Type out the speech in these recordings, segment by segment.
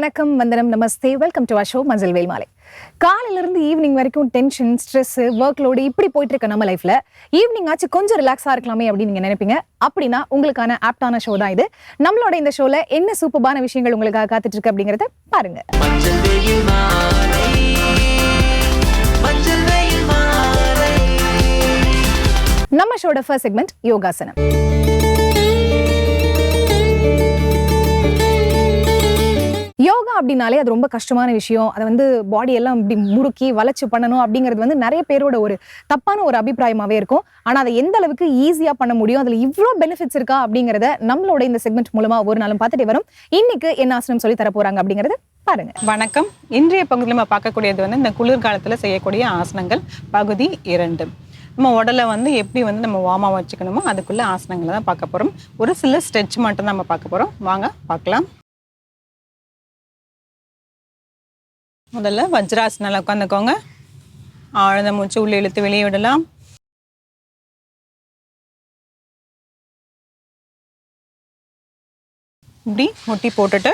வணக்கம் வந்தனம் நமஸ்தே. Welcome to show மஞ்சள் வேல் மாலை. காலையில இருந்து ஈவினிங் வரைக்கும் டென்ஷன் ஸ்ட்ரெஸ் ஒர்க் லோடு இப்படி போயிட்டு இருக்க நம்ம லைஃப்ல ஈவினிங் ஆச்சு கொஞ்சம் ரிலாக்ஸா இருக்கலாமே அப்படின்னு நீங்க நினைப்பீங்க. அப்படின்னா உங்களுக்கான ஆப்டான ஷோ தான் இது. நம்மளோட இந்த ஷோல என்ன சூப்பரான விஷயங்கள் உங்களுக்காக காத்துட்டு இருக்கு அப்படிங்கறத பாருங்க. நம்ம ஷோட ஃபர்ஸ்ட் செக்மெண்ட் யோகாசனம். யோகா அப்படின்னாலே அது ரொம்ப கஷ்டமான விஷயம். அதை வந்து பாடி எல்லாம் இப்படி முறுக்கி வளைச்சு பண்ணணும் அப்படிங்கிறது வந்து நிறைய பேரோட ஒரு தப்பான ஒரு அபிப்பிராயமாகவே இருக்கும். ஆனால் அதை எந்த அளவுக்கு ஈஸியாக பண்ண முடியும் அதில் இவ்வளோ பெனிஃபிட்ஸ் இருக்கா அப்படிங்கிறத நம்மளோட இந்த செக்மெண்ட் மூலமாக ஒரு நாளும் பார்த்துட்டே வரும். இன்னைக்கு என்ன ஆசனம் சொல்லி தர போகிறாங்க அப்படிங்கிறது பாருங்க. வணக்கம். இன்றைய பகுதியில் நம்ம பார்க்கக்கூடியது வந்து இந்த குளிர்காலத்தில் செய்யக்கூடிய ஆசனங்கள் பகுதி இரண்டு. நம்ம உடலை வந்து எப்படி வந்து நம்ம வார்மாக வச்சுக்கணுமோ அதுக்குள்ள ஆசனங்களை தான் பார்க்க போகிறோம் ஒரு சில ஸ்ட்ரெச் மட்டும் தான் நம்ம பார்க்க போகிறோம் வாங்க பார்க்கலாம். முதல்ல வஜ்ராசனில் உட்காந்துக்கோங்க. ஆழ்ந்த மூச்சு உள்ளே இழுத்து வெளியே விடலாம். இப்படி முட்டி போட்டுட்டு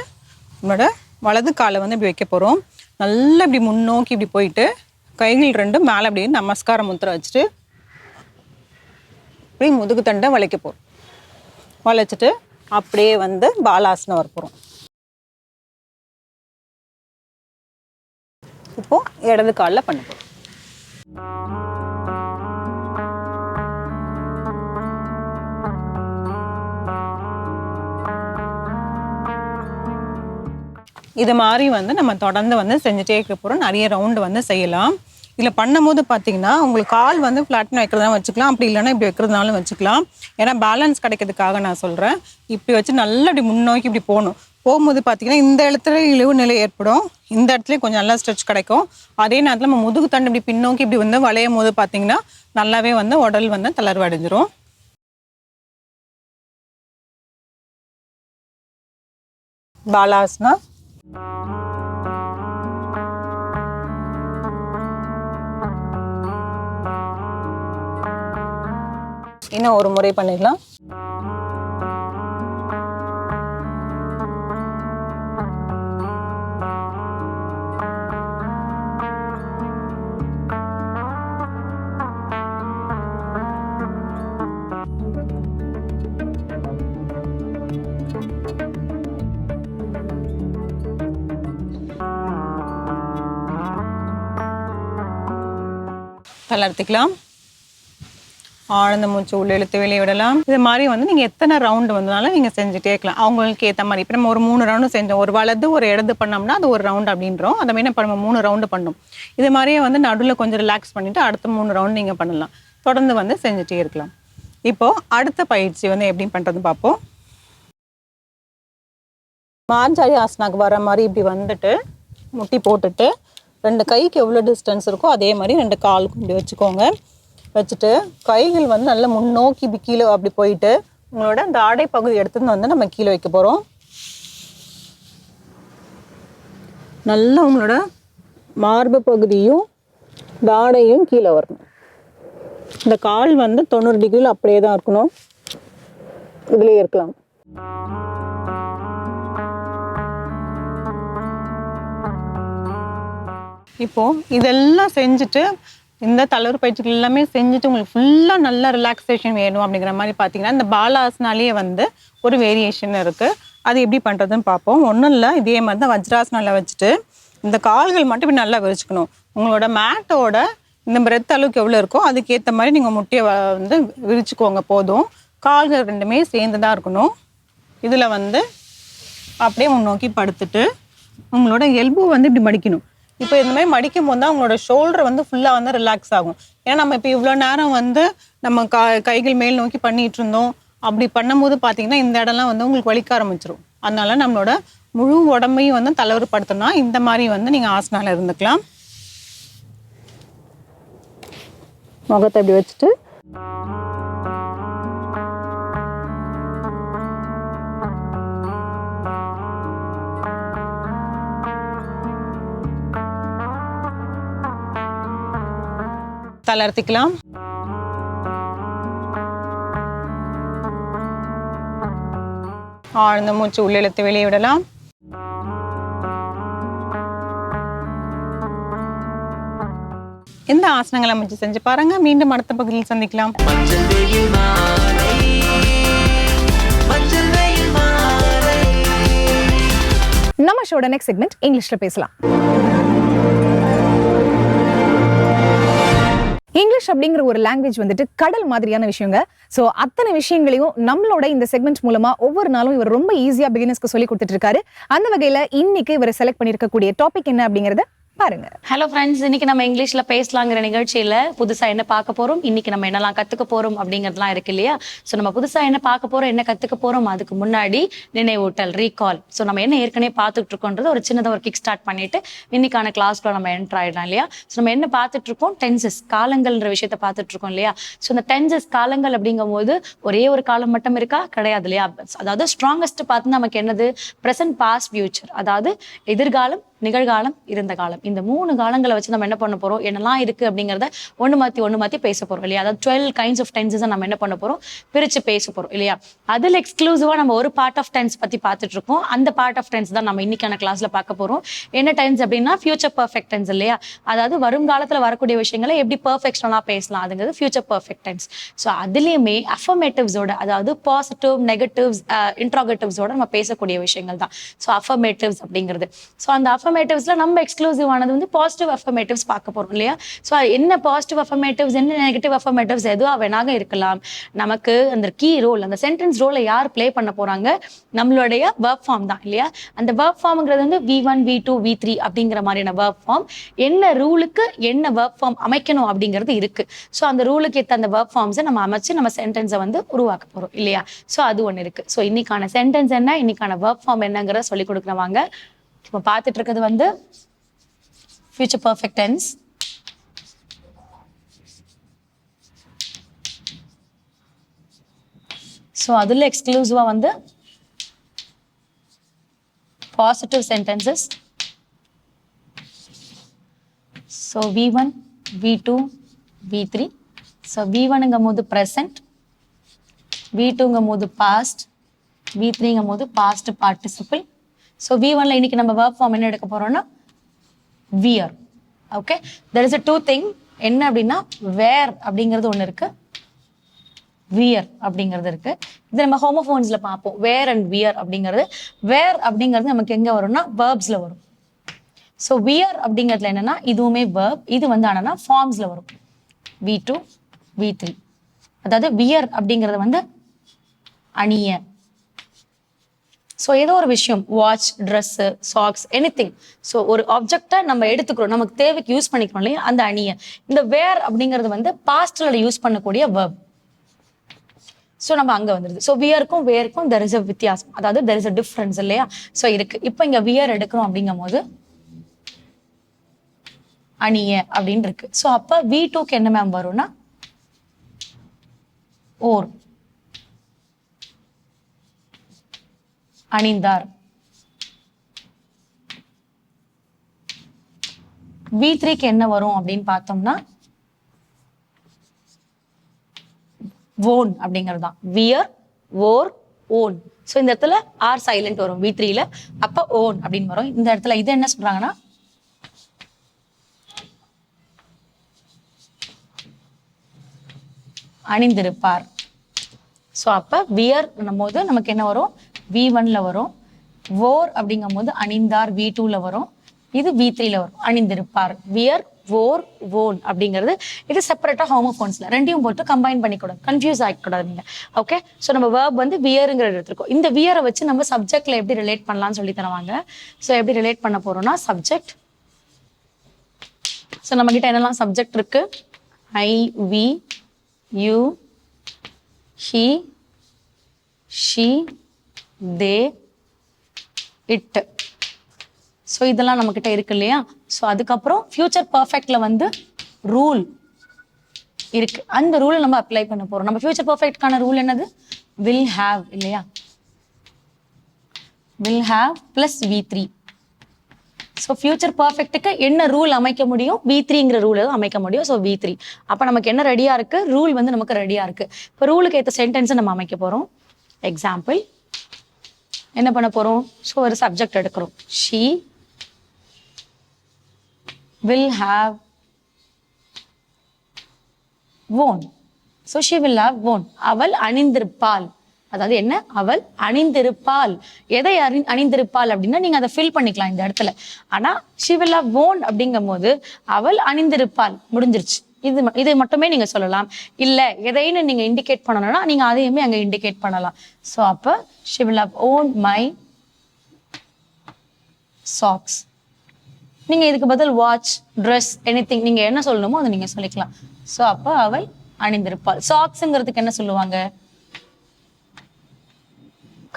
நம்மளோட வலது காலை வந்து இப்படி வைக்க போகிறோம் நல்லா இப்படி முன்னோக்கி இப்படி போயிட்டு கைகள் ரெண்டும் மேலே அப்படியே நமஸ்கார முத்திரை வச்சுட்டு இப்படி முதுகு தண்டை வளைக்க போகிறோம் வளைச்சிட்டு அப்படியே வந்து பாலாசனம் வர போகிறோம் இப்போ இடது காலில் பண்ண போகிறோம் இது மாதிரி வந்து நம்ம தொடர்ந்து வந்து செஞ்சுட்டே இருக்க போகிறோம் நிறைய ரவுண்டு வந்து செய்யலாம். இதில் பண்ணும்போது பார்த்தீங்கன்னா உங்களுக்கு கால் வந்து ஃப்ளாட்னு வைக்கிறதா வச்சுக்கலாம். அப்படி இல்லைன்னா இப்படி வைக்கிறதுனாலும் வச்சுக்கலாம். ஏன்னா பேலன்ஸ் கிடைக்கிறதுக்காக நான் சொல்கிறேன் இப்படி வச்சு நல்லா இப்படி முன்னோக்கி இப்படி போகணும். போகும்போது பார்த்தீங்கன்னா இந்த இடத்துல இழிவு நிலை ஏற்படும். இந்த இடத்துலையும் கொஞ்சம் நல்லா ஸ்ட்ரெச் கிடைக்கும். அதே நேரத்தில் நம்ம முதுகு தண்டு இப்படி பின்னோக்கி இப்படி வந்து வளையும் போது பார்த்தீங்கன்னா நல்லாவே வந்து உடல் வந்து தளர்வு அடைஞ்சிரும். பாலாஸ்னா? இன்னும் ஒரு முறை பண்ணிடலாம். தளர்த்திக்கலாம். ஆழ்ந்த மூச்சு உள்ள இழுத்து வெளியே விடலாம். இது மாதிரி வந்து நீங்கள் எத்தனை ரவுண்டு வந்தனாலும் நீங்கள் செஞ்சுட்டே இருக்கலாம். அவங்களுக்கு ஏற்ற மாதிரி. இப்போ நம்ம ஒரு மூணு ரவுண்டு செஞ்சோம். ஒரு வலது ஒரு இடது பண்ணோம்னா அது ஒரு ரவுண்டு அப்படின்றோம். அதை மாதிரி நம்ம மூணு ரவுண்டு பண்ணோம். இது மாதிரியே வந்து நடுவில் கொஞ்சம் ரிலாக்ஸ் பண்ணிவிட்டு அடுத்த மூணு ரவுண்டு நீங்கள் பண்ணலாம். தொடர்ந்து வந்து செஞ்சுட்டே இருக்கலாம். இப்போது அடுத்த பயிற்சி வந்து எப்படி பண்ணுறது பார்ப்போம். மார்ஜாரி ஆசனாக்கு வர மாதிரி இப்படி வந்துட்டு முட்டி போட்டுட்டு ரெண்டு கைக்கு எவ்வளோ டிஸ்டன்ஸ் இருக்கோ அதே மாதிரி ரெண்டு காலுக்கும் இப்படி வச்சுக்கோங்க. வச்சுட்டு கைகள் வந்து நல்லா முன்னோக்கி இப்படி கீழே அப்படி போயிட்டு உங்களோட அந்த ஆடை பகுதி எடுத்துன்னு வந்து நம்ம கீழே வைக்க போகிறோம் நல்லா உங்களோட மார்பு பகுதியும் தாடையும் கீழே வரணும். இந்த கால் வந்து தொண்ணூறு டிகிரியில் அப்படியே தான் இருக்கணும். இதுலேயே இருக்கலாம். இப்போது இதெல்லாம் செஞ்சுட்டு இந்த தளர்வு பயிற்சிகள் எல்லாமே செஞ்சுட்டு உங்களுக்கு ஃபுல்லாக நல்ல ரிலாக்ஸேஷன் வேணும் அப்படிங்கிற மாதிரி பார்த்தீங்கன்னா இந்த பாலாசனாலேயே வந்து ஒரு வேரியேஷன் இருக்குது அது எப்படி பண்ணுறதுன்னு பார்ப்போம். ஒன்றும் இல்லை இதே மாதிரி தான் வஜ்ராசனால வச்சுட்டு இந்த கால்கள் மட்டும் இப்படி நல்லா விரிச்சுக்கணும். உங்களோட மேட்டோட இந்த பிரெத் அளவுக்கு எவ்வளோ இருக்கோ அதுக்கேற்ற மாதிரி நீங்கள் முட்டையை வ- வந்து விரிச்சுக்கோங்க போதும். கால்கள் ரெண்டுமே சேர்ந்து தான் இருக்கணும். இதில் வந்து அப்படியே முன்னோக்கி படுத்துட்டு உங்களோட எல்போ வந்து இப்படி மடிக்கணும். இப்போ இந்த மாதிரி மடிக்கும் போது தான் உங்களோட ஷோல்டர் வந்து ஃபுல்லாக வந்து ரிலாக்ஸ் ஆகும். ஏன்னா நம்ம இப்போ இவ்வளோ நேரம் வந்து நம்ம க கைகள் மேல் நோக்கி பண்ணிட்டு இருந்தோம். அப்படி பண்ணும்போது பார்த்தீங்கன்னா இந்த இடம்லாம் வந்து உங்களுக்கு வலிக்க ஆரம்பிச்சிரும். அதனால நம்மளோட முழு உடம்பையும் வந்து தளர்வுபடுத்தணும்னா இந்த மாதிரி வந்து நீங்கள் ஆசனால இருந்துக்கலாம். முகத்தை அப்படி வச்சுட்டு. தளர்த்திக்கலாம். ஆழ்ந்த மூச்சு உள்ளிழுத்து வெளியிடலாம். இந்த ஆசனங்களை அமைச்சு செஞ்சு பாருங்க. மீண்டும் அடுத்த பகுதியில் சந்திக்கலாம். நம்ம ஷோட நெக்ஸ்ட் செக்மெண்ட் இங்கிலீஷ்ல பேசலாம். இங்கிலீஷ் அப்படிங்கிற ஒரு லாங்குவேஜ் வந்துட்டு கடல் மாதிரியான விஷயங்க. ஸோ அத்தனை விஷயங்களையும் நம்மளோட இந்த செக்மெண்ட் மூலமா ஒவ்வொரு நாளும் இவர் ரொம்ப ஈஸியாக பிகினர்ஸ்க்கு சொல்லி கொடுத்துட்டு இருக்காரு. அந்த வகையில இன்னைக்கு இவர் செலக்ட் பண்ணியிருக்கக்கூடிய டாபிக் என்ன அப்படிங்கிறத பாருங்க. ஹலோ ஃப்ரெண்ட்ஸ் இன்னைக்கு நம்ம இங்கிலீஷ்ல பேசலாங்கிற நிகழ்ச்சியில புதுசா என்ன பார்க்க போறோம்? இன்னைக்கு நம்ம என்னெல்லாம் கத்துக்க போறோம் அப்படிங்கறதுலாம் இருக்கு இல்லையா? ஸோ நம்ம புதுசா என்ன பார்க்க போறோம் என்ன கத்துக்க போறோம் அதுக்கு முன்னாடி நினைவூட்டல் ரீகால் ஸோ நம்ம என்ன ஏற்கனவே பார்த்துட்டு இருக்கோன்றது ஒரு சின்னதாக ஒரு கிக் ஸ்டார்ட் பண்ணிட்டு இன்னைக்கான கிளாஸ்ல நம்ம என்டர் ஆயிடலாம் இல்லையா? ஸோ நம்ம என்ன பார்த்துட்டு இருக்கோம்? டென்சஸ் காலங்கள்ன்ற விஷயத்த பார்த்துட்டு இருக்கோம் இல்லையா? ஸோ இந்த டென்சஸ் காலங்கள் அப்படிங்கும்போது ஒரே ஒரு காலம் மட்டும் இருக்கா? கிடையாது இல்லையா? அதாவது ஸ்ட்ராங்கஸ்ட் பார்த்து நமக்கு என்னது? ப்ரெசன்ட் பாஸ்ட் ஃபியூச்சர் அதாவது எதிர்காலம் நிகழ்காலம் இருந்த காலம். இந்த மூணு காலங்களை வச்சு நம்ம என்ன பண்ண போறோம்? என்னெல்லாம் இருக்கு அப்படிங்கறத ஒன்று மாத்தி ஒன்று மாத்தி பேச போறோம் இல்லையா? அதாவது டுவெல் கைண்ட்ஸ் ஆஃப் டென்சஸ் நம்ம என்ன பண்ண போறோம்? பிரிச்சு பேச போறோம் இல்லையா? அதுல எக்ஸ்க்ளூசிவா நம்ம ஒரு பார்ட் ஆஃப் டென்ஸ் பத்தி பார்த்துட்டு இருக்கோம். அந்த பார்ட் ஆஃப் டென்ஸ் தான் நம்ம இன்னைக்கான கிளாஸ்ல பார்க்க போறோம். என்ன டென்ஸ் அப்படின்னா ஃபியூச்சர் பர்ஃபெக்ட் டென்ஸ் இல்லையா? அதாவது வருங்காலத்துல வரக்கூடிய விஷயங்களை எப்படி பர்ஃபெக்ஷனா பேசலாம்? அதுங்கிறது ஃபியூச்சர் பர்ஃபெக்ட் டென்ஸ் ஸோ அதுலயுமே அஃபர்மேட்டிவ்ஸோட அதாவது பாசிட்டிவ் நெகட்டிவ்ஸ் இன்ட்ராகட்டிவ்ஸோட நம்ம பேசக்கூடிய விஷயங்கள் தான். ஸோ அஃபர்மேட்டிவ்ஸ் அப்படிங்கிறது. ஸோ அந்த அஃபர்மேட்டிவ்ஸில் நம்ம எக்ஸ்க்ளூசிவ் ஆனது வந்து பாசிட்டிவ் அஃபர்மேட்டிவ்ஸ் பார்க்க போகிறோம் இல்லையா? ஸோ என்ன பாசிட்டிவ் அஃபர்மேட்டிவ்ஸ் என்ன நெகட்டிவ் அஃபர்மேட்டிவ்ஸ் எதுவாக வேணாக இருக்கலாம். நமக்கு அந்த கீ ரோல் அந்த சென்டென்ஸ் ரோலை யார் ப்ளே பண்ண போகிறாங்க நம்மளுடைய ஒர்க் ஃபார்ம் தான் இல்லையா? அந்த ஒர்க் ஃபார்ம்ங்கிறது வந்து V one V two V three அப்படிங்கிற மாதிரியான ஒர்க் ஃபார்ம் என்ன ரூலுக்கு என்ன ஒர்க் ஃபார்ம் அமைக்கணும் அப்படிங்கிறது இருக்குது ஸோ அந்த ரூலுக்கு ஏற்ற அந்த ஒர்க் ஃபார்ம்ஸை நம்ம அமைச்சு நம்ம சென்டென்ஸை வந்து உருவாக்க போகிறோம் இல்லையா? ஸோ அது ஒன்று இருக்குது ஸோ இன்னைக்கான சென்டென்ஸ் என்ன? இன்னைக்கான ஒர்க் ஃபார்ம் என்னங்கிறத சொல்லி கொடுக்குறவாங்க இப்போ பார்த்துட்டு இருக்கிறது வந்து ஃபியூச்சர் பர்ஃபெக்ட் டென்ஸ் ஸோ அதில் எக்ஸ்க்ளூசிவாக வந்து positive sentences so V one V two V three so V ஒனுங்கும் போது ப்ரெசன்ட் வி டூங்கும் போது பாஸ்ட் வி த்ரீங்கும் போது பாஸ்ட் பார்ட்டிசிபிள் ஸோ வி ஒன்ல இன்னைக்கு நம்ம ஒர்க் ஃபார்ம் என்ன எடுக்க போறோம்னா wear okay there is a do thing என்ன அப்படின்னா வேர் அப்படிங்கிறது ஒன்று இருக்கு. வியர் அப்படிங்கிறது இருக்கு. இது நம்ம ஹோமோஃபோன்ஸ்ல பார்ப்போம். வேர் அண்ட் வியர் அப்படிங்கிறது. வேர் அப்படிங்கிறது நமக்கு எங்க வரும்னா வேர்ப்ஸ்ல வரும். ஸோ வியர் அப்படிங்கிறதுல என்னன்னா இதுவுமே வேர்ப் இது வந்து ஆனால் ஃபார்ம்ஸ்ல வரும். வி டூ வி த்ரீ அதாவது வியர் அப்படிங்கிறது வந்து அணிய. ஸோ ஏதோ ஒரு விஷயம் watch dress socks anything so ஒரு ஆப்ஜெக்டை நம்ம எடுத்துக்கிறோம் நமக்கு தேவைக்கு யூஸ் பண்ணிக்கிறோம் இல்லையா? அந்த அணியை. இந்த வேர் அப்படிங்கிறது வந்து பாஸ்டில் யூஸ் பண்ணக்கூடிய வேர்ப் ஸோ நம்ம அங்கே வந்துடுது ஸோ வியருக்கும் வேருக்கும் தெர் இஸ் அ வித்தியாசம். அதாவது தெர் இஸ் அ டிஃப்ரென்ஸ் இல்லையா? ஸோ இருக்கு. இப்போ இங்கே வியர் எடுக்கிறோம் அப்படிங்கும் போது அணிய அப்படின்னு இருக்கு. ஸோ அப்போ வி டூக்கு என்ன மேம் வரும்னா? ஓர். அணிந்தார். வி த்ரீக்கு என்ன வரும் அப்படின்னு பார்த்தோம்னா ஓன் அப்படிங்கிறது தான். வியர் ஓர் ஓன் ஸோ இந்த இடத்துல ஆர் சைலண்ட் வரும் வி த்ரீல அப்போ ஓன் அப்படின்னு வரும். இந்த இடத்துல இது என்ன சொல்றாங்கன்னா அணிந்திருப்பார். ஸோ அப்போ வியர் போது நமக்கு என்ன வரும்? வி ஒன்ல வரும். ஓர் அப்படிங்கும் போது அணிந்தார் வி டூல வரும். இது வி த்ரீல வரும். அணிந்திருப்பார். வியர் ஓர் ஓன் அப்படிங்கிறது இது செப்பரேட்டாக ஹோமோஃபோன்ஸ்ல ரெண்டையும் போட்டு கம்பைன் பண்ணிக்கூடாது. கன்ஃபியூஸ் ஆகிக்கூடாது நீங்க ஓகே ஸோ நம்ம வேர்ப் வந்து வியருங்கிற எடுத்துருக்கோம். இந்த வியரை வச்சு நம்ம சப்ஜெக்ட்ல எப்படி ரிலேட் பண்ணலாம்னு சொல்லி தருவாங்க. ஸோ எப்படி ரிலேட் பண்ண போறோம்னா சப்ஜெக்ட் ஸோ நம்ம கிட்ட என்னெல்லாம் சப்ஜெக்ட் இருக்கு? I we you he she they it. So இதெல்லாம் நம்மக்கிட்ட இருக்கு இல்லையா? ஸோ அதுக்கப்புறம் ஃபியூச்சர் பர்ஃபெக்டில் வந்து ரூல் இருக்கு. அந்த ரூலை நம்ம அப்ளை பண்ண போகிறோம் நம்ம ஃபியூச்சர் பர்ஃபெக்ட்கான ரூல் என்னது? வில் ஹாவ் இல்லையா? Will have plus V three so future பர்ஃபெக்ட்டுக்கு என்ன ரூல் அமைக்க முடியும்? வி த்ரீங்கிற ரூல் அமைக்க முடியும். ஸோ வி த்ரீ அப்போ நமக்கு என்ன ரெடியாக இருக்குது ரூல் வந்து நமக்கு ரெடியாக இருக்கு. இப்போ ரூலுக்கு ஏற்ற சென்டென்ஸை நம்ம அமைக்க போகிறோம் எக்ஸாம்பிள் என்ன பண்ண போறோம்? ஸோ ஒரு சப்ஜெக்ட் எடுக்கிறோம். She will have worn so she will have worn அவள் அணிந்திருப்பாள். அதாவது என்ன? அவள் அணிந்திருப்பாள். எதை அணி அணிந்திருப்பாள் அப்படின்னா நீங்க அதை ஃபில் பண்ணிக்கலாம் இந்த இடத்துல. ஆனா ஷி வில் ஹவ் ஓன் அப்படிங்கும் போது அவள் அணிந்திருப்பாள். முடிஞ்சிருச்சு. இது இது மட்டுமே நீங்க சொல்லலாம். இல்ல எதைன்னு நீங்க இண்டிகேட் பண்ணணும்னா நீங்க அதையுமே அங்க இண்டிகேட் பண்ணலாம். ஸோ அப்போ she will have worn my socks நீங்க இதுக்கு பதில் வாட்ச் ட்ரெஸ் எனி திங் நீங்க என்ன சொல்லணுமோ அதை நீங்க சொல்லிக்கலாம். ஸோ அப்போ அவள் அணிந்திருப்பாள். சாக்ஸுங்கிறதுக்கு என்ன சொல்லுவாங்க?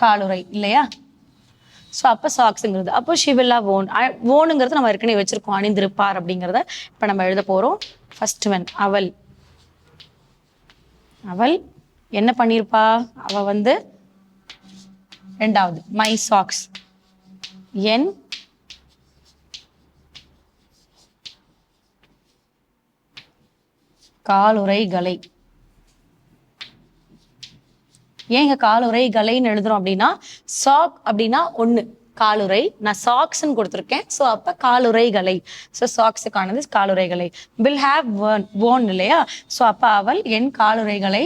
காலுரை இல்லையா? ஸோ அப்போ சாக்ஸுங்கிறது அப்போ ஷிவில்லா ஓன் ஓனுங்கிறது நம்ம ஏற்கனவே வச்சிருக்கோம். அணிந்திருப்பார் அப்படிங்கிறத இப்போ நம்ம எழுத போறோம். ஃபர்ஸ்ட் ஒன் அவள். அவள் என்ன பண்ணியிருப்பா அவ வந்து ரெண்டாவது மை சாக்ஸ் என் காலுறைகளை. ஏன் இங்க காலுறைகளைன்னு எழுதுறோம் அப்படின்னா சாக் அப்படின்னா ஒண்ணு. காலுறை. நான் சாக்ஸ்ன்னு கொடுத்துருக்கேன். ஸோ அப்ப காலுறைகளை ஸோ சாக்ஸுக்கானது காலுறைகளை வில் ஹாவ் வேர்ன் வேர்ன் இல்லையா? ஸோ அப்ப அவள் என் காலுறைகளை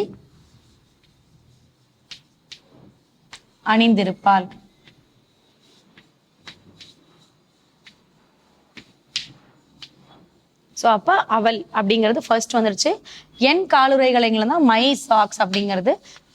அணிந்திருப்பாள். ஸோ அப்போ அவள் அப்படிங்கிறது ஃபர்ஸ்ட் வந்துருச்சு. என் காலுறைகளைங்கள தான் மை சாக்ஸ் அப்படிங்கிறது.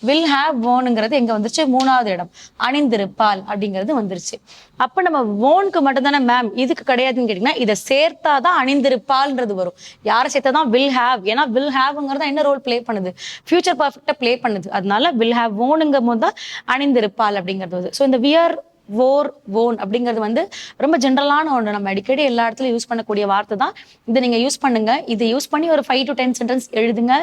வில் ஹேவ் ஓனுங்கிறது எங்க வந்துருச்சு? மூணாவது இடம். அணிந்திருப்பால் அப்படிங்கிறது வந்துருச்சு. அப்போ நம்ம ஓனுக்கு மட்டும்தானே மேம் இதுக்கு கிடையாதுன்னு கேட்டிங்கன்னா இதை சேர்த்தாதான் அணிந்திருப்பால்ன்றது வரும். யாரை சேர்த்தா தான் வில் ஹேவ் ஏன்னா வில் ஹாவ்ங்கிறது என்ன ரோல் ப்ளே பண்ணுது? ஃபியூச்சர் பர்ஃபெக்டாக ப்ளே பண்ணுது. அதனால வில் ஹேவ் ஓனுங்கும் போது தான் அணிந்திருப்பால் அப்படிங்கிறது வருது. ஸோ இந்த வியர் வோர் வோன் அப்படிங்கிறது வந்து ரொம்ப ஜென்ரலான ஒன்று நம்ம அடிக்கடி எல்லா இடத்துலையும் யூஸ் பண்ணக்கூடிய வார்த்தை தான். இதை நீங்கள் யூஸ் பண்ணுங்க. இதை யூஸ் பண்ணி ஒரு ஃபைவ் டு டென் சென்டென்ஸ் எழுதுங்க.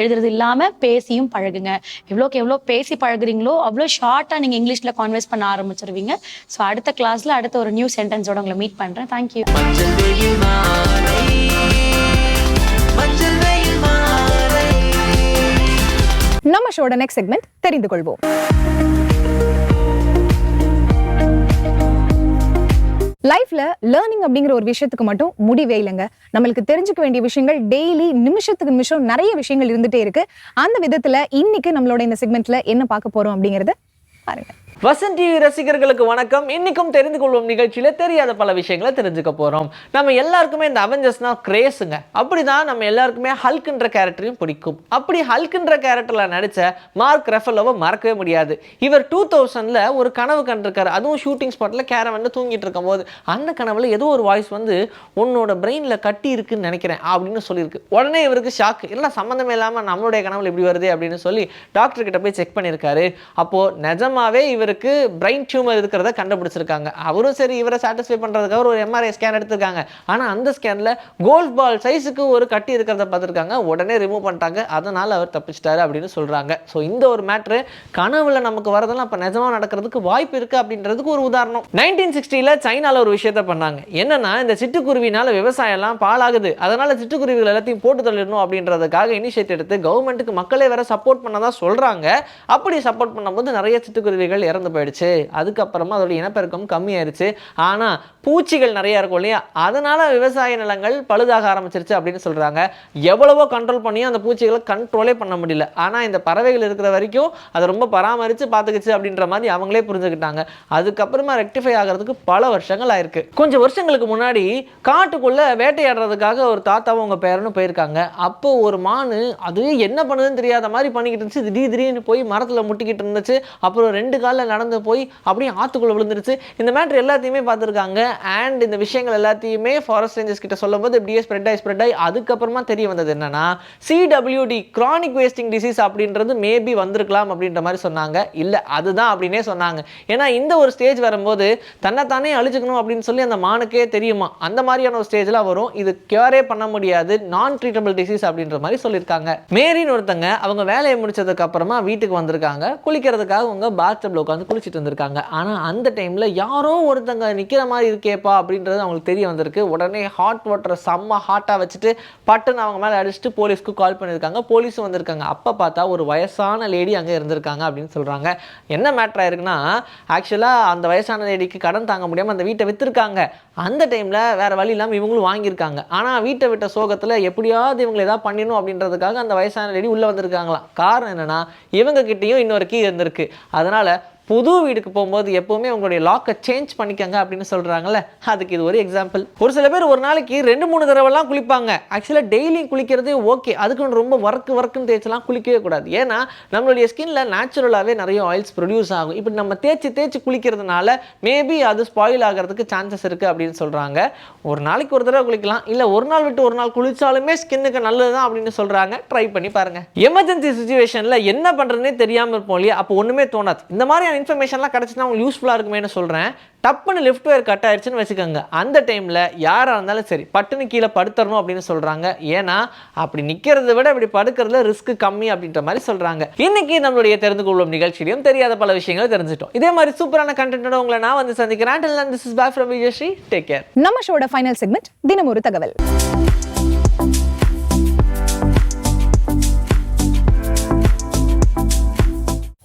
எழுதுறது இல்லாமல் பேசியும் பழகுங்க. எவ்வளோக்கு எவ்வளோ பேசி பழகுறீங்களோ அவ்வளோ ஷார்ட்டாக நீங்கள் இங்கிலீஷில் கான்வெர்ஸ் பண்ண ஆரம்பிச்சிருவீங்க. ஸோ அடுத்த கிளாஸில் அடுத்த ஒரு நியூ சென்டென்ஸோட உங்களை மீட் பண்ணுறேன் தேங்க்யூ நம்ம ஷோட நெக்ஸ்ட் செக்மெண்ட் தெரிந்து கொள்வோம் லைஃப்ல லேர்னிங் அப்படிங்கிற ஒரு விஷயத்துக்கு மட்டும் முடிவே இல்லைங்க. நம்மளுக்கு தெரிஞ்சுக்க வேண்டிய விஷயங்கள் டெய்லி நிமிஷத்துக்கு நிமிஷம் நிறைய விஷயங்கள் இருந்துட்டே இருக்கு. அந்த விதத்துல இன்னைக்கு நம்மளோட இந்த செக்மெண்ட்ல என்ன பார்க்க போறோம் அப்படிங்கறத பாருங்க. வசந்த் டிவி ரசிகர்களுக்கு வணக்கம். இன்னைக்கும் தெரிந்து கொள்வோம் நிகழ்ச்சியில் தெரியாத பல விஷயங்களை தெரிஞ்சுக்க போகிறோம் நம்ம எல்லாருக்குமே இந்த அவெஞ்சர்ஸ்னா கிரேஸுங்க அப்படிதான் நம்ம எல்லாருக்குமே ஹல்க்ன்ற கேரக்டரையும் பிடிக்கும். அப்படி ஹல்க்ன்ற கேரக்டரில் நடித்த மார்க் ரெஃபலோவை மறக்கவே முடியாது. இவர் டூ தௌசண்டில் ஒரு கனவு கண்டிருக்காரு. அதுவும் ஷூட்டிங் ஸ்பாட்டில் கேரவன்ல தூங்கிட்டு இருக்கும் போது அந்த கனவில் ஏதோ ஒரு வாய்ஸ் வந்து உன்னோட பிரெயினில் கட்டி இருக்குன்னு நினைக்கிறேன் அப்படின்னு சொல்லியிருக்கு. உடனே இவருக்கு ஷாக் எல்லாம் சம்மந்தமே இல்லாமல் நம்மளுடைய கனவில் இப்படி வருது அப்படின்னு சொல்லி டாக்டர் கிட்ட போய் செக் பண்ணியிருக்காரு. அப்போது நிஜமாவே இவருக்கு பிரெயின் டியூமர் இருக்கிறத கண்டுபிடிச்சிருக்காங்க. அவரும் சரி இவரை சாட்டிஸ்ஃபை பண்ணுறதுக்காக ஒரு எம்ஆர்ஐ ஸ்கேன் எடுத்திருக்காங்க. ஆனால் அந்த ஸ்கேனில் கோல்ட் பால் சைஸுக்கு ஒரு கட்டி இருக்கிறத பார்த்துருக்காங்க. உடனே ரிமூவ் பண்ணிட்டாங்க. அதனால் அவர் தப்பிச்சிட்டாரு அப்படின்னு சொல்கிறாங்க ஸோ இந்த ஒரு மேட்ரு கனவுல நமக்கு வரதெல்லாம் இப்போ நிஜமாக நடக்கிறதுக்கு வாய்ப்பு இருக்குது அப்படின்றதுக்கு ஒரு உதாரணம். நைன்டீன் சிக்ஸ்டியில் சைனால ஒரு விஷயத்த பண்ணாங்க. என்னன்னா இந்த சிட்டுக்குருவினால் விவசாயம்லாம் பாலாகுது பாழாகுது சிட்டுக்குருவிகள் எல்லாத்தையும் போட்டு தள்ளிடணும் அப்படின்றதுக்காக இனிஷியேட் எடுத்து கவர்மெண்ட்டுக்கு மக்களே வேற சப்போர்ட் பண்ணதான் சொல்கிறாங்க அப்படி சப்போர்ட் பண்ணும்போது நிறைய சிட்டுக்குருவிகள் இறந்து போயிடுச்சு. அதுக்கப்புறமா அதோட இனப்பெருக்கம் கம்மியாயிருச்சு. ஆனா பூச்சிகள் நிறைய இருக்கும் இல்லையா? அதனால விவசாய நிலங்கள் பழுதாக ஆரம்பிச்சிருச்சு அப்படின்னு சொல்றாங்க. எவ்வளவோ கண்ட்ரோல் பண்ணியும் அந்த பூச்சிகளை கண்ட்ரோலே பண்ண முடியல. ஆனா இந்த பறவைகள் இருக்கிற வரைக்கும் அதை ரொம்ப பராமரிச்சு பார்த்துக்கிச்சு அப்படின்ற மாதிரி அவங்களே புரிஞ்சுக்கிட்டாங்க. அதுக்கப்புறமா ரெக்டிஃபை ஆகிறதுக்கு பல வருஷங்கள் ஆயிருக்கு. கொஞ்சம் வருஷங்களுக்கு முன்னாடி காட்டுக்குள்ள வேட்டையாடுறதுக்காக ஒரு தாத்தாவும் உங்க பேரனும் போயிருக்காங்க. அப்போ ஒரு மானு அது என்ன பண்ணுதுன்னு தெரியாத மாதிரி பண்ணிக்கிட்டு இருந்துச்சு. திடீர் திடீர்னு போய் மரத்துல முட்டிக்கிட்டு இருந்துச்சு. அப்புறம் ரெண்டு காலில் நடந்து போய் அப்படியே ஆத்துக்குள்ள விழுந்துருச்சு. இந்த மேட்ரு எல்லாத்தையுமே பார்த்துருக்காங்க. அண்ட் இந்த விஷயங்கள் எல்லாத்தையுமே ஃபாரஸ்ட் ரேஞ்சர்ஸ் கிட்ட சொல்லும்போது இப்படியே ஸ்ப்ரெட் ஆகி ஸ்ப்ரெட் ஆகி அதுக்கப்புறமா தெரிய வந்தது என்னன்னா சிடபிள்யூடி க்ரானிக் வேஸ்டிங் டிசீஸ் அப்படின்றது மேபி வந்திருக்கலாம் அப்படின்ற மாதிரி சொன்னாங்க. இல்லை அதுதான் அப்படின்னே சொன்னாங்க. ஏன்னா இந்த ஒரு ஸ்டேஜ் வரும்போது தன்னைத்தானே அழிச்சுக்கணும் அப்படின்னு சொல்லி அந்த மானுக்கே தெரியுமா? அந்த மாதிரியான ஒரு ஸ்டேஜில் வரும். இது கியூரே பண்ண முடியாது. நான் ட்ரீட்டபிள் டிசீஸ் அப்படின்ற மாதிரி சொல்லியிருக்காங்க. மேரின்னு ஒருத்தங்க அவங்க வேலையை முடிச்சதுக்கு அப்புறமா வீட்டுக்கு வந்திருக்காங்க. குளிக்கிறதுக்காக அவங்க பாத் டப்ல உட்காந்து குளிச்சுட்டு வந்திருக்காங்க. ஆனால் அந்த டைமில் யாரோ ஒருத்தங்க நிற்கிற மாதிரி கேட்பா அப்படின்றது அவங்களுக்கு தெரிய வந்திருக்கு. உடனே ஹாட் வாட்டரை செம்ம ஹாட்டாக வச்சுட்டு பட்டுன்னு அவங்க மேலே அடிச்சுட்டு போலீஸ்க்கு கால் பண்ணியிருக்காங்க. போலீஸும் வந்திருக்காங்க. அப்போ பார்த்தா ஒரு வயசான லேடி அங்கே இருந்திருக்காங்க அப்படின்னு சொல்கிறாங்க என்ன மேட்ரு ஆயிருக்குன்னா ஆக்சுவலாக அந்த வயசான லேடிக்கு கடன் தாங்க முடியாமல் அந்த வீட்டை விற்றுருக்காங்க அந்த டைமில் வேறு வழி இல்லாமல் இவங்களும் வாங்கியிருக்காங்க. ஆனால் வீட்டை விட்ட சோகத்தில் எப்படியாவது இவங்களை ஏதாவது பண்ணிடணும் அப்படின்றதுக்காக அந்த வயசான லேடி உள்ளே வந்திருக்காங்களாம். காரணம் என்னென்னா இவங்க கிட்டேயும் இன்னொரு கீ இருந்திருக்கு. அதனால் புது வீடுக்கு போகும்போது எப்போவுமே உங்களுடைய லாக்கை சேஞ்ச் பண்ணிக்கங்க அப்படின்னு சொல்கிறாங்கல்ல அதுக்கு இது ஒரு எக்ஸாம்பிள் ஒரு சில பேர் ஒரு நாளைக்கு ரெண்டு மூணு தடவைலாம் குளிப்பாங்க. ஆக்சுவலாக டெய்லியும் குளிக்கிறதே ஓகே அதுக்குன்னு ரொம்ப ஒர்க்கு ஒர்க்குன்னு தேய்ச்சலாம் குளிக்கவே கூடாது. ஏன்னா நம்மளுடைய ஸ்கின்ல நேச்சுரலாகவே நிறைய ஆயில்ஸ் ப்ரொடியூஸ் ஆகும். இப்படி நம்ம தேய்ச்சி தேய்ச்சி குளிக்கிறதுனால மேபி அது ஸ்பாயில் ஆகிறதுக்கு சான்சஸ் இருக்குது அப்படின்னு சொல்கிறாங்க ஒரு நாளைக்கு ஒரு தடவை குளிக்கலாம். இல்லை ஒரு நாள் விட்டு ஒரு நாள் குளிச்சாலுமே ஸ்கின்னுக்கு நல்லது தான் அப்படின்னு சொல்கிறாங்க ட்ரை பண்ணி பாருங்க. எமர்ஜென்சி சுச்சுவேஷனில் என்ன பண்ணுறதுனே தெரியாமல் இருப்போம் இல்லையா? அப்போ ஒன்றுமே தோணாது. இந்த மாதிரி மாதிரியான இன்ஃபர்மேஷன்லாம் கிடச்சினா உங்களுக்கு யூஸ்ஃபுல்லாக இருக்குமேனு சொல்கிறேன் டப்புன்னு லிஃப்ட் ஒயர் கட் ஆயிடுச்சுன்னு வச்சுக்கோங்க. அந்த டைமில் யாராக இருந்தாலும் சரி பட்டுன்னு கீழே படுத்துறணும் அப்படின்னு சொல்கிறாங்க ஏன்னா அப்படி நிற்கிறத விட இப்படி படுக்கிறதுல ரிஸ்க் கம்மி அப்படின்ற மாதிரி சொல்கிறாங்க இன்னைக்கு நம்மளுடைய தெரிந்து கொள்ளும் நிகழ்ச்சியிலையும் தெரியாத பல விஷயங்களை தெரிஞ்சிட்டோம். இதே மாதிரி சூப்பரான கண்டென்ட்டோட உங்களை நான் வந்து சந்திக்கிறேன். This is back from Vijayasri take care நம்ம ஷோட ஃபைனல் செக்மெண்ட் தினம் ஒரு தகவல்.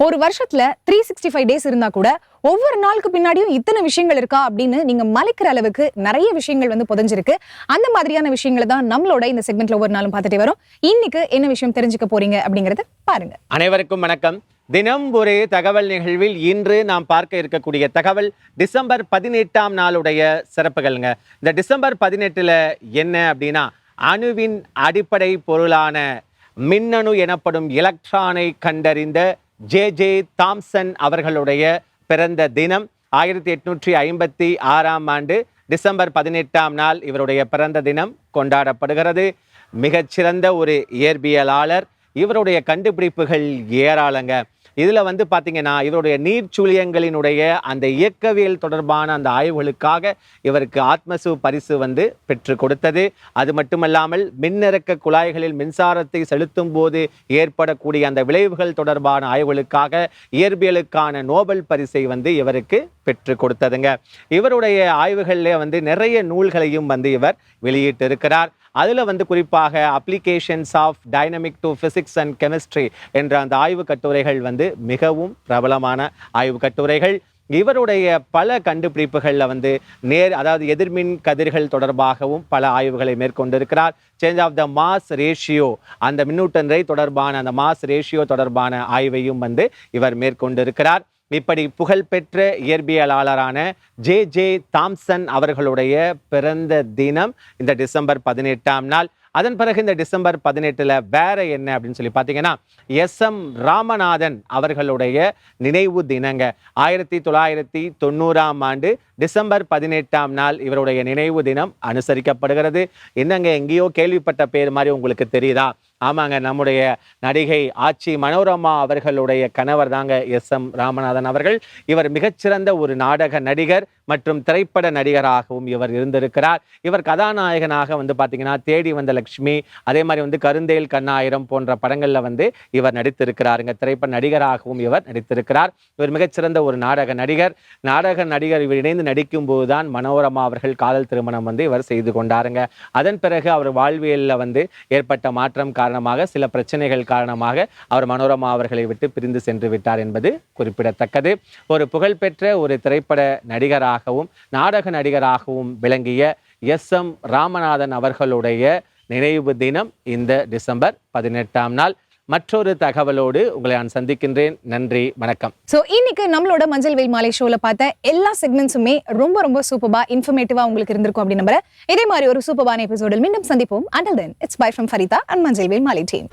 ஒரு வருஷத்துல த்ரீ சிக்ஸ்டி ஃபைவ் டேஸ் இருந்தா கூட ஒவ்வொரு நாளுக்கு பின்னாடியும் இத்தனை விஷயங்கள் இருக்கா அப்படின்னு நீங்க மலைக்கிற அளவுக்கு நிறைய விஷயங்கள் வந்து புதஞ்சிருக்கு. அந்த மாதிரியான விஷயங்களை தான் நம்மளோட இந்த செக்மெண்ட்ல ஒவ்வொரு நாளும் பார்த்துட்டே வரும். இன்னைக்கு என்ன விஷயம் தெரிஞ்சுக்க போறீங்க அப்படிங்கறத பாருங்க. அனைவருக்கும் வணக்கம். தினம் ஒரு தகவல் நிகழ்வில் இன்று நாம் பார்க்க இருக்கக்கூடிய தகவல் டிசம்பர் பதினெட்டாம் நாளுடைய சிறப்புகள்ங்க. இந்த டிசம்பர் பதினெட்டுல என்ன அப்படின்னா அணுவின் அடிப்படை பொருளான மின்னணு எனப்படும் எலக்ட்ரானை கண்டறிந்த ஜே ஜே தாம்சன் அவர்களுடைய பிறந்த தினம் ஆயிரத்தி எட்நூற்றி ஐம்பத்தி ஆறாம் ஆண்டு டிசம்பர் பதினெட்டாம் நாள் இவருடைய பிறந்த தினம் கொண்டாடப்படுகிறது. மிகச்சிறந்த ஒரு இயற்பியலாளர். இவருடைய கண்டுபிடிப்புகள் ஏராளங்க. இதில் வந்து பார்த்தீங்கன்னா இவருடைய நீர்ச்சுழியங்களினுடைய அந்த இயக்கவியல் தொடர்பான அந்த ஆய்வுகளுக்காக இவருக்கு ஆத்மசு பரிசு வந்து பெற்று கொடுத்தது. அது மட்டுமல்லாமல் மின்னிறக்க குழாய்களில் மின்சாரத்தை செலுத்தும் போது ஏற்படக்கூடிய அந்த விளைவுகள் தொடர்பான ஆய்வுகளுக்காக இயற்பியலுக்கான நோபல் பரிசை வந்து இவருக்கு பெற்று கொடுத்ததுங்க. இவருடைய ஆய்வுகளில் வந்து நிறைய நூல்களையும் வந்து இவர் வெளியிட்டிருக்கிறார். அதில் வந்து குறிப்பாக applications of dynamic to physics and chemistry என்ற அந்த ஆய்வு கட்டுரைகள் வந்து மிகவும் பிரபலமான ஆய்வு கட்டுரைகள். இவருடைய பல கண்டுபிடிப்புகளில் வந்து நேர் அதாவது எதிர்மின் கதிர்கள் தொடர்பாகவும் பல ஆய்வுகளை மேற்கொண்டிருக்கிறார். Change of the mass ratio அந்த மின்னூட்ட நிறை தொடர்பான அந்த மாஸ் ரேஷியோ தொடர்பான ஆய்வையும் வந்து இவர் மேற்கொண்டிருக்கிறார். இப்படி புகழ்பெற்ற இயற்பியலாளரான ஜே ஜே தாம்சன் அவர்களுடைய பிறந்த தினம் இந்த டிசம்பர் பதினெட்டாம் நாள். அதன் பிறகு இந்த டிசம்பர் பதினெட்டில் வேற என்ன அப்படின்னு சொல்லி பார்த்தீங்கன்னா எஸ் எம் ராமநாதன் அவர்களுடைய நினைவு தினங்க. ஆயிரத்தி தொள்ளாயிரத்தி தொண்ணூறாம் ஆண்டு டிசம்பர் பதினெட்டாம் நாள் இவருடைய நினைவு தினம் அனுசரிக்கப்படுகிறது. என்னங்க எங்கேயோ கேள்விப்பட்ட பேர் மாதிரி உங்களுக்கு தெரியுதா? ஆமாங்க நம்முடைய நடிகை ஆச்சி மனோரமா அவர்களுடைய கணவர் தாங்க எஸ். எம். ராமநாதன் அவர்கள். இவர் மிகச்சிறந்த ஒரு நாடக நடிகர் மற்றும் திரைப்பட நடிகராகவும் இவர் இருந்திருக்கிறார். இவர் கதாநாயகனாக வந்து பார்த்தீங்கன்னா தேடி வந்த லக்ஷ்மி அதே மாதிரி வந்து கருந்தேல் கண்ணாயிரம் போன்ற படங்களில் வந்து இவர் நடித்திருக்கிறாருங்க. திரைப்பட நடிகராகவும் இவர் நடித்திருக்கிறார். இவர் மிகச்சிறந்த ஒரு நாடக நடிகர். நாடக நடிகர் இவர் இணைந்து நடிக்கும் போதுதான் மனோரமா அவர்கள் காதல் திருமணம் வந்து இவர் செய்து கொண்டாருங்க. அதன் பிறகு அவர் வாழ்வியலில் வந்து ஏற்பட்ட மாற்றம் காரணமாக சில பிரச்சனைகள் காரணமாக அவர் மனோரமா அவர்களை விட்டு பிரிந்து சென்று விட்டார் என்பது குறிப்பிடத்தக்கது. ஒரு புகழ்பெற்ற ஒரு திரைப்பட நடிகராகவும் நாடக நடிகராகவும் விளங்கிய எஸ் எம் ராமநாதன் அவர்களுடைய நினைவு தினம் இந்த டிசம்பர் பதினெட்டாம் நாள். மற்றொரு தகவலோடு உங்களை நான் சந்திக்கின்றேன். நன்றி வணக்கம். சோ இன்னைக்கு நம்மளோட மஞ்சள் வெயில் மாலை ஷோல பார்த்த எல்லா செக்மெண்ட்ஸுமே ரொம்ப ரொம்ப சூப்பர்பா இன்ஃபர்மேட்டிவா உங்களுக்கு இருந்திருக்கும் அப்படின்னு நம்புறேன். இதே மாதிரி ஒரு சூப்பரான எபிசோடில் மீண்டும் சந்திப்போம். Until then it's bye from Farida and மஞ்சள் வெயில் மாலை டீம்